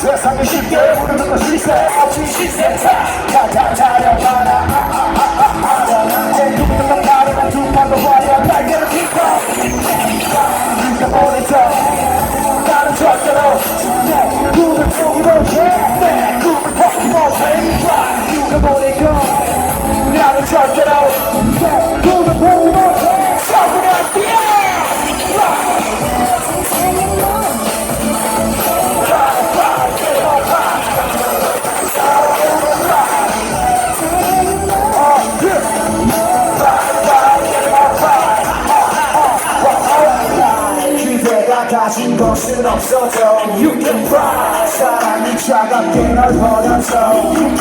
세상에 쉽게 부르는 건 시세 없이 시세차 가 가진 것은 없어져. You can fly 사랑이 차갑게 널 버려줘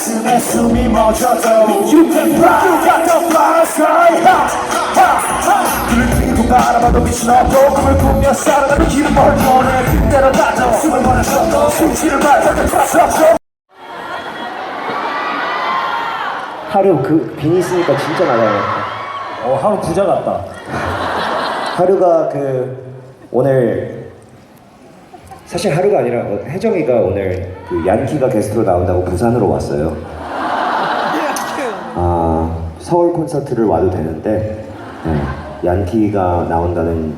가슴에 숨이 멎어도 You can fly You got the fly sky ha, ha, ha. 길을 피고 바라봐도 빛은 없고 꿈을 꾸며 살아가는 길은 멀 뻔해 그대로 가도 숨을 멈쉬도 숨쉬를 말도 될수 없어 하루 그 빈이 쓰니까 진짜 많아요. 어, 하루 부자 같다. 하루가 그 오늘 사실 하루가 아니라 어, 혜정이가 오늘 그 얀키가 게스트로 나온다고 부산으로 왔어요. 아 서울 콘서트를 와도 되는데 네, 얀키가 나온다는